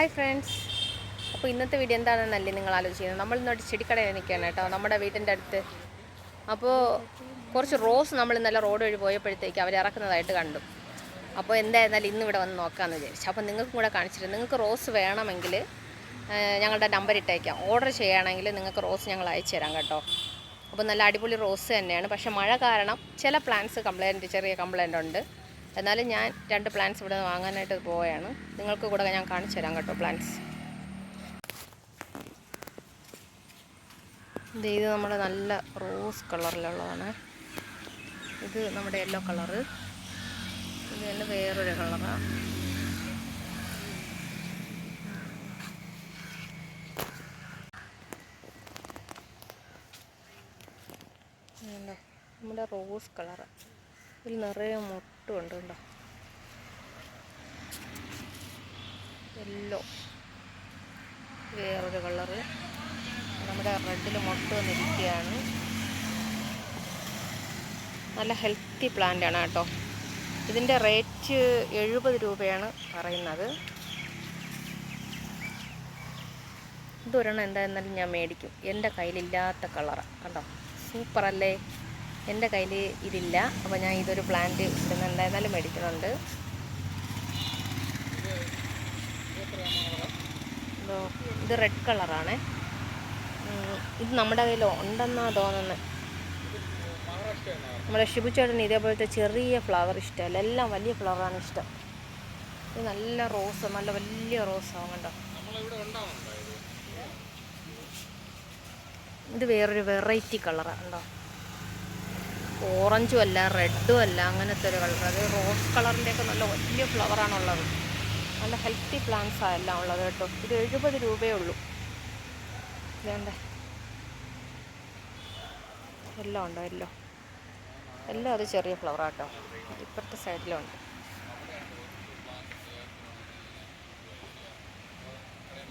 Hi friends അപ്പോൾ ഇന്നത്തെ video എന്താണെന്നല്ലേ നിങ്ങൾ ആലോചിക്കുന്നത്? നമ്മൾ ഇന്നോട്ട് ചെടിക്കടയിൽ നിൽക്കുകയാണ് കേട്ടോ. നമ്മുടെ വീട്ടിന്റെ അടുത്ത്. അപ്പോൾ കുറച്ച് റോസ് നമ്മൾ ഇന്നലെ റോഡ് വഴി പോയപ്പോഴത്തേക്ക് അവർ ഇറക്കുന്നതായിട്ട് കണ്ടു. അപ്പോൾ എന്തായിരുന്നാലും ഇന്ന് ഇവിടെ വന്ന് നോക്കാമെന്ന് വിചാരിച്ചു. അപ്പോൾ നിങ്ങൾക്കും കൂടെ കാണിച്ചിട്ട് നിങ്ങൾക്ക് റോസ് വേണമെങ്കിൽ ഞങ്ങളുടെ നമ്പർ ഇട്ടേക്കാം. ഓർഡർ ചെയ്യുകയാണെങ്കിൽ നിങ്ങൾക്ക് റോസ് ഞങ്ങൾ അയച്ചു തരാം കേട്ടോ. അപ്പോൾ നല്ല അടിപൊളി റോസ് തന്നെയാണ്. പക്ഷേ മഴ കാരണം ചില പ്ലാന്റ്സ് കംപ്ലൈന്റ് ചെറിയ കംപ്ലൈന്റ് ഉണ്ട്. എന്നാലും ഞാൻ രണ്ട് പ്ലാന്റ്സ് ഇവിടെ നിന്ന് വാങ്ങാനായിട്ട് പോവുകയാണ്. നിങ്ങൾക്ക് കൂടെ ഞാൻ കാണിച്ചു തരാം കേട്ടോ പ്ലാന്റ്സ് ഇത് നമ്മുടെ നല്ല റോസ് കളറിലുള്ളതാണ് ഇത് നമ്മുടെ യെല്ലോ കളറ് ഇത് തന്നെ വേറൊരു കളറാണ് നമ്മുടെ റോസ് കളറ് ഇതിൽ നിറയെ മുട്ടുണ്ട് കണ്ടോ? യെല്ലോ വേറൊരു കളറ് നമ്മുടെ റെഡിൽ മുട്ട വന്നിരിക്കുകയാണ്. നല്ല ഹെൽത്തി പ്ലാന്റ് ആണ് കേട്ടോ. ഇതിന്റെ റേറ്റ് എഴുപത് രൂപയാണ് പറയുന്നത്. ഇതൊരെണ്ണം എന്തായിരുന്നാലും ഞാൻ മേടിക്കും. എന്റെ കയ്യിലില്ലാത്ത കളറാണ് കണ്ടോ? സൂപ്പറല്ലേ എന്റെ കയ്യിൽ ഇതില്ല. അപ്പോൾ ഞാൻ ഇതൊരു പ്ലാന്റ് ഇവിടുന്ന് എന്തായിരുന്നാലും മേടിക്കുന്നുണ്ട് ഇതോ, റെഡ് കളറാണ് ഇത് നമ്മുടെ കയ്യിൽ ഉണ്ടെന്നാ തോന്നുന്നത് നമ്മുടെ ഷിബുച്ചേട്ടന് ഇതേപോലത്തെ ചെറിയ ഫ്ലവർ ഇഷ്ടമല്ല. എല്ലാം വലിയ ഫ്ലവറാണ് ഇഷ്ടം. ഇത് നല്ല റോസ് നല്ല വലിയ റോസാവും കണ്ടോ? ഇത് വേറൊരു വെറൈറ്റി കളറാണ് കണ്ടോ? ഓറഞ്ചും അല്ല റെഡും അല്ല അങ്ങനത്തെ ഒരു കളർ അത് റോസ് കളറിന്റെയൊക്കെ നല്ല വലിയ ഫ്ലവറാണുള്ളത്. നല്ല ഹെൽത്തി പ്ലാന്റ്സാണ് എല്ലാം ഉള്ളത് കേട്ടോ. ഇത് എഴുപത് രൂപയേ ഉള്ളൂ. വേണ്ട എല്ലാം ഉണ്ടോ? എല്ലാം. എല്ലാം അത് ചെറിയ ഫ്ലവറാട്ടോ ഇപ്പുറത്തെ സൈഡിലുണ്ട്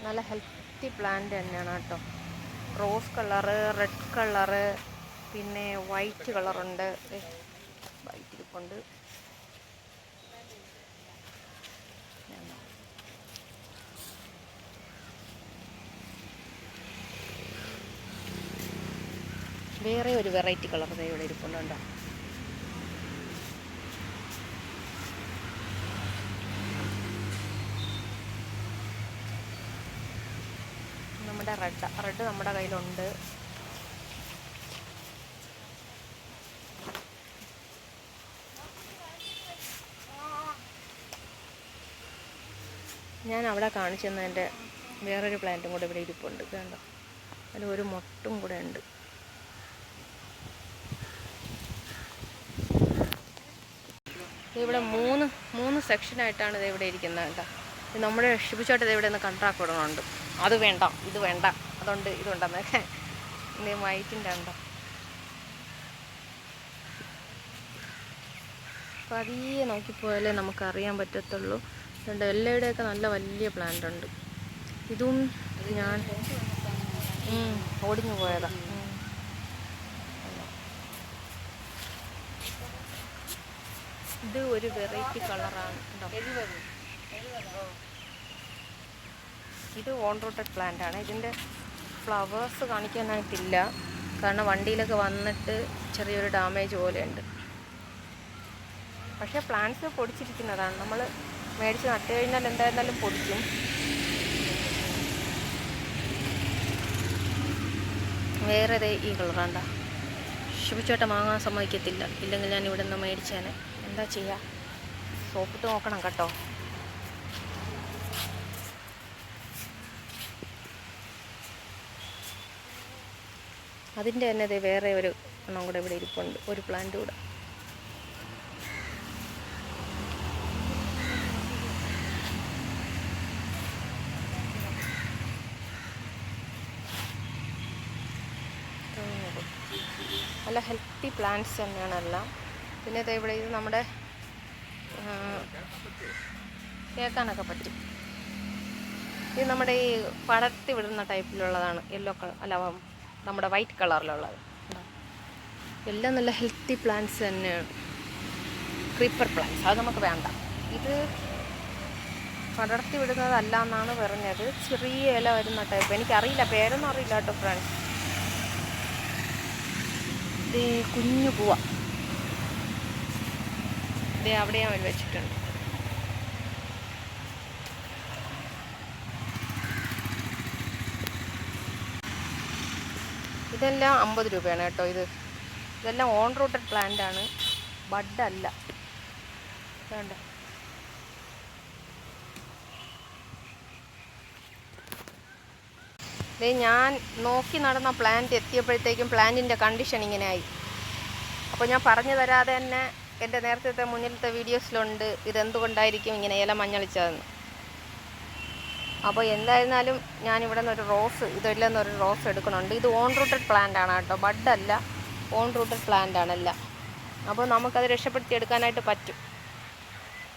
നല്ല ഹെൽത്തി പ്ലാന്റ് തന്നെയാണ് കേട്ടോ. റോസ് കളറ് റെഡ് കളറ് പിന്നെ വൈറ്റ് കളറുണ്ട് വൈറ്റ് ഇരിപ്പുണ്ട് വേറെ ഒരു വെറൈറ്റി കളർ ഇവിടെ ഇരിപ്പുണ്ടോ നമ്മുടെ റെഡ് റെഡ് നമ്മുടെ കയ്യിലുണ്ട്. ഞാൻ അവിടെ കാണിച്ചു തന്നതിന്റെ വേറൊരു പ്ലാന്റും കൂടെ ഇവിടെ ഇരിപ്പുണ്ട്. കണ്ടോ? അതിൽ ഒരു മൊട്ടും കൂടെ ഉണ്ട്. ഇവിടെ മൂന്ന് മൂന്ന് സെക്ഷനായിട്ടാണ് ഇത് ഇവിടെ ഇരിക്കുന്നത് കേട്ടോ. നമ്മുടെ ഷിബുച്ചോട്ട് ഇത് ഇവിടെ നിന്ന് കൺട്രാക്ട് കൊടുക്കുന്നുണ്ട് അത് വേണ്ട ഇത് വേണ്ട. അതുകൊണ്ട് ഇതുണ്ടെന്നൊക്കെ ഇനി വൈറ്റിന്റെ ഉണ്ടോ? പതിയെ നോക്കിപ്പോയാലേ നമുക്കറിയാൻ പറ്റത്തുള്ളൂ. അതുകൊണ്ട് എല്ലയുടെയൊക്കെ നല്ല വലിയ പ്ലാന്റ് ഉണ്ട് ഇതും ഞാൻ ഓടിഞ്ഞു പോയതാ. ഇത് ഒരു വെറൈറ്റി കളറാണ് ഇത് ഓൺ റൂട്ടഡ് പ്ലാന്റ് ആണ് ഇതിന്റെ ഫ്ലവേഴ്സ് കാണിക്കാനായിട്ടില്ല. കാരണം വണ്ടിയിലൊക്കെ വന്നിട്ട് ചെറിയൊരു ഡാമേജ് പോലെയുണ്ട്. പക്ഷേ പ്ലാന്റ്സ് പൊടിച്ചിരിക്കുന്നതാണ്. നമ്മൾ മേടിച്ച് നട്ട് കഴിഞ്ഞാൽ എന്തായിരുന്നാലും പൊടിക്കും. വേറെ ഈ കളറാണ്ട ശുഭിച്ചോട്ട വാങ്ങാൻ സമ്മതിക്കത്തില്ല. ഇല്ലെങ്കിൽ ഞാൻ ഇവിടെ നിന്ന് മേടിച്ചേനെ. എന്താ ചെയ്യുക സോപ്പിട്ട് നോക്കണം കേട്ടോ. അതിന്റെ തന്നെ ദേ വേറെ ഒരു എണ്ണം കൂടെ ഇവിടെ ഇരിപ്പുണ്ട്. ഒരു പ്ലാന്റ് കൂടെ. നല്ല ഹെൽത്തി പ്ലാന്റ്സ് തന്നെയാണ് എല്ലാം പിന്നെ ദേ ഇവിടെ ഇത് നമ്മുടെ കേൾക്കാനൊക്കെ പറ്റും. ഇത് നമ്മുടെ ഈ പടർത്തി വിടുന്ന ടൈപ്പിലുള്ളതാണ് യെല്ലോ കളർ അല്ല നമ്മുടെ വൈറ്റ് കളറിലുള്ളത് എല്ലാം നല്ല ഹെൽത്തി പ്ലാന്റ്സ് തന്നെയാണ്. ക്രീപ്പർ പ്ലാന്റ്സ് അത് നമുക്ക് വേണ്ട. ഇത് പടർത്തി വിടുന്നതല്ല എന്നാണ് പറഞ്ഞത്. ചെറിയ ഇല വരുന്ന ടൈപ്പ് എനിക്കറിയില്ല പേരൊന്നും അറിയില്ല കേട്ടോ ഫ്രണ്ട്സ് ഇത് കുഞ്ഞു പൂവ. ദേ അവിടെ അവൻ വെച്ചിട്ടുണ്ട്. ഇതെല്ലാം അമ്പത് രൂപയാണ് കേട്ടോ ഇത്. ഇതെല്ലാം ഓൺ റൂട്ടഡ് പ്ലാന്റ് ആണ്. ബഡ് അല്ല. വേണ്ട. ദേ ഞാൻ നോക്കി നടന്ന പ്ലാന്റ് എത്തിയപ്പോഴത്തേക്കും പ്ലാന്റിന്റെ കണ്ടീഷൻ ഇങ്ങനെ ആയി അപ്പോൾ ഞാൻ പറഞ്ഞു തരാതെ തന്നെ എന്റെ നേരത്തെ മുന്നിലത്തെ വീഡിയോസിലുണ്ട് ഇതെന്തുകൊണ്ടായിരിക്കും ഇങ്ങനെ ഇല മഞ്ഞളിച്ചതെന്ന്. അപ്പോൾ എന്തായിരുന്നാലും ഞാനിവിടെ നിന്നൊരു റോസ് ഇതിൽ നിന്നൊരു റോസ് എടുക്കണുണ്ട് ഇത് ഓൺ റൂട്ടഡ് പ്ലാന്റ് ആണ് കേട്ടോ. ബഡല്ല ഓൺ റൂട്ടഡ് പ്ലാന്റ് ആണല്ല. അപ്പോൾ നമുക്കത് രക്ഷപ്പെടുത്തി എടുക്കാനായിട്ട് പറ്റും.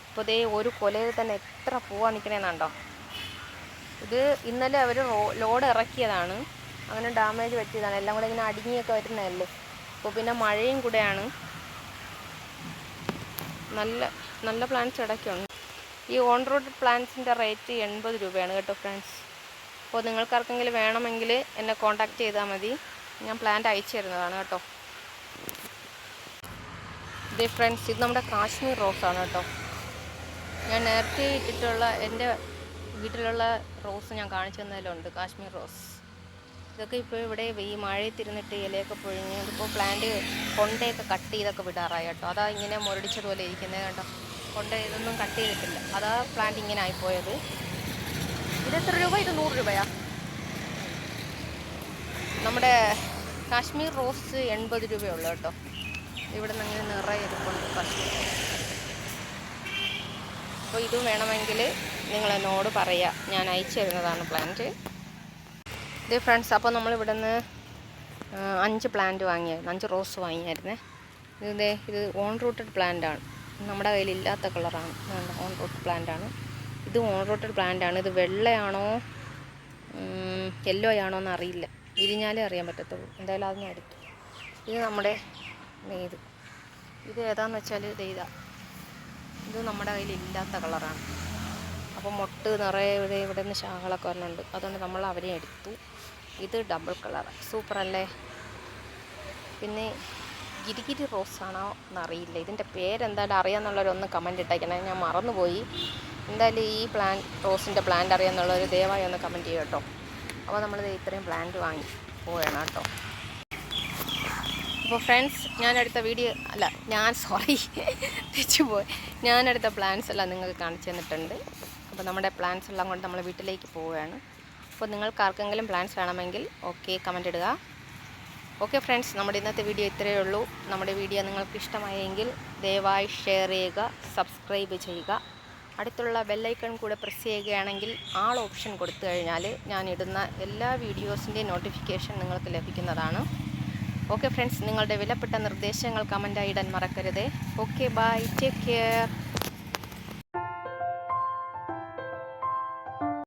അപ്പോൾ ഇതേ ഒരു കൊലയിൽ തന്നെ എത്ര പൂവാ നിൽക്കണേന്നുണ്ടോ ഇത് ഇന്നലെ അവർ ലോഡ് ഇറക്കിയതാണ്. അങ്ങനെ ഡാമേജ് പറ്റിയതാണ്. എല്ലാം കൂടെ ഇങ്ങനെ അടിങ്ങിയൊക്കെ വരുന്നതല്ലേ. അപ്പോൾ പിന്നെ മഴയും കൂടെയാണ്. നല്ല നല്ല പ്ലാന്റ്സ് ഇടയ്ക്കുണ്ട്. ഈ ഓൺ റോഡ് പ്ലാന്റ്സിന്റെ റേറ്റ് എൺപത് രൂപയാണ് കേട്ടോ ഫ്രണ്ട്സ് അപ്പോൾ നിങ്ങൾക്കാർക്കെങ്കിലും വേണമെങ്കിൽ എന്നെ കോൺടാക്റ്റ് ചെയ്താൽ മതി. ഞാൻ പ്ലാന്റ് അയച്ചു തരുന്നതാണ് കേട്ടോ. ഇതേ ഫ്രണ്ട്സ് ഇത് നമ്മുടെ കാശ്മീർ റോസാണ് കേട്ടോ. ഞാൻ നേരത്തെ ഇട്ടിട്ടുള്ള എന്റെ വീട്ടിലുള്ള റോസ് ഞാൻ കാണിച്ചു തന്നതിലുണ്ട് കാശ്മീർ റോസ്. ഇതൊക്കെ ഇപ്പോൾ ഇവിടെ ഈ മഴയത്തിരുന്നിട്ട് ഇലയൊക്കെ പൊഴിഞ്ഞ് ഇതിപ്പോൾ പ്ലാന്റ് കൊണ്ടയൊക്കെ കട്ട് ചെയ്തൊക്കെ വിടാറായി കേട്ടോ. അതാ ഇങ്ങനെ മുരടിച്ചതുപോലെ ഇരിക്കുന്നത് കേട്ടോ കൊണ്ട ഇതൊന്നും കട്ട് ചെയ്തിട്ടില്ല. അതാ പ്ലാന്റ് ഇങ്ങനെ ആയിപ്പോയത്. ഇത് എത്ര രൂപ? ഇത് നൂറ് രൂപയാ. നമ്മുടെ കാശ്മീർ റോസ് എൺപത് രൂപയുള്ളൂ കേട്ടോ. ഇവിടെ നിന്ന് അങ്ങനെ നിറയെ ഇരിപ്പുണ്ട് കാശ്മീർ റോസ് അപ്പോൾ ഇത് വേണമെങ്കിൽ നിങ്ങൾ എന്നോട് പറയുക. ഞാൻ അയച്ചു തരുന്നതാണ് പ്ലാന്റ്. ഇത് ഫ്രണ്ട്സ് അപ്പോൾ നമ്മൾ ഇവിടെ നിന്ന് അഞ്ച് പ്ലാന്റ് വാങ്ങിയായിരുന്നു. അഞ്ച് റോസ് വാങ്ങിയായിരുന്നേ. ഇത് ഇത് ഓൺ റൂട്ടഡ് പ്ലാന്റ് ആണ്. നമ്മുടെ കയ്യിൽ ഇല്ലാത്ത കളറാണ് ഓൺ റൂട്ടഡ് പ്ലാന്റ് ആണ്. ഇത് ഓൺ റൂട്ടഡ് പ്ലാന്റ് ആണ്. ഇത് വെള്ളയാണോ യെല്ലോ ആണോ എന്ന് അറിയില്ല. വിരിഞ്ഞാലേ അറിയാൻ പറ്റത്തുള്ളൂ. എന്തായാലും അതിനടുത്തു ഇത് നമ്മുടെ ഇത്. ഇത് ഏതാന്ന് വെച്ചാൽ ഇത് ഇതാ ഇത്. നമ്മുടെ കയ്യിൽ ഇല്ലാത്ത കളറാണ്. അപ്പോൾ മുട്ട് നിറയെ ഇവിടെ ഇവിടെ നിന്ന് ശാഖകളൊക്കെ വരുന്നുണ്ട് അതുകൊണ്ട് നമ്മൾ അവരെ എടുത്തു. ഇത് ഡബിൾ കളർ സൂപ്പർ അല്ലേ പിന്നെ ഗിരിഗിരി റോസാണോ എന്നറിയില്ല. ഇതിന്റെ പേരെന്തായാലും അറിയാമെന്നുള്ളവരൊന്ന് കമന്റ് ഇട്ടേക്കണേ. ഞാൻ മറന്നുപോയി. എന്തായാലും ഈ പ്ലാൻ റോസിന്റെ പ്ലാന്റ് അറിയാമെന്നുള്ളവർ ദയവായി ഒന്ന് കമന്റ് ചെയ്യും കേട്ടോ. അപ്പോൾ നമ്മളിത് ഇത്രയും പ്ലാന്റ് വാങ്ങി പോവുകയാണ് കേട്ടോ. അപ്പോൾ ഫ്രണ്ട്സ് ഞാൻ എടുത്ത വീഡിയോ അല്ല ഞാൻ സോറി തെച്ചുപോയി ഞാൻ എടുത്ത പ്ലാൻസ് എല്ലാം നിങ്ങൾക്ക് കാണിച്ചു തന്നിട്ടുണ്ട്. അപ്പോൾ നമ്മുടെ പ്ലാൻസ് എല്ലാം കൊണ്ട് നമ്മൾ വീട്ടിലേക്ക് പോവുകയാണ്. അപ്പോൾ നിങ്ങൾക്ക് ആർക്കെങ്കിലും പ്ലാൻസ് വേണമെങ്കിൽ ഓക്കെ കമന്റ് ഇടുക. ഓക്കെ ഫ്രണ്ട്സ് നമ്മുടെ ഇന്നത്തെ വീഡിയോ ഇത്രയേ ഉള്ളൂ. നമ്മുടെ വീഡിയോ നിങ്ങൾക്ക് ഇഷ്ടമായെങ്കിൽ ദയവായി ഷെയർ ചെയ്യുക സബ്സ്ക്രൈബ് ചെയ്യുക. അടുത്തുള്ള ബെല്ലൈക്കൺ കൂടെ പ്രസ് ചെയ്യുകയാണെങ്കിൽ ആൾ ഓപ്ഷൻ കൊടുത്തു കഴിഞ്ഞാൽ ഞാൻ ഇടുന്ന എല്ലാ വീഡിയോസിന്റെയും നോട്ടിഫിക്കേഷൻ നിങ്ങൾക്ക് ലഭിക്കുന്നതാണ്. ഓക്കെ ഫ്രണ്ട്സ് നിങ്ങളുടെ വിലപ്പെട്ട നിർദ്ദേശങ്ങൾ കമന്റായി ഇടാൻ മറക്കരുതേ. Okay bye take care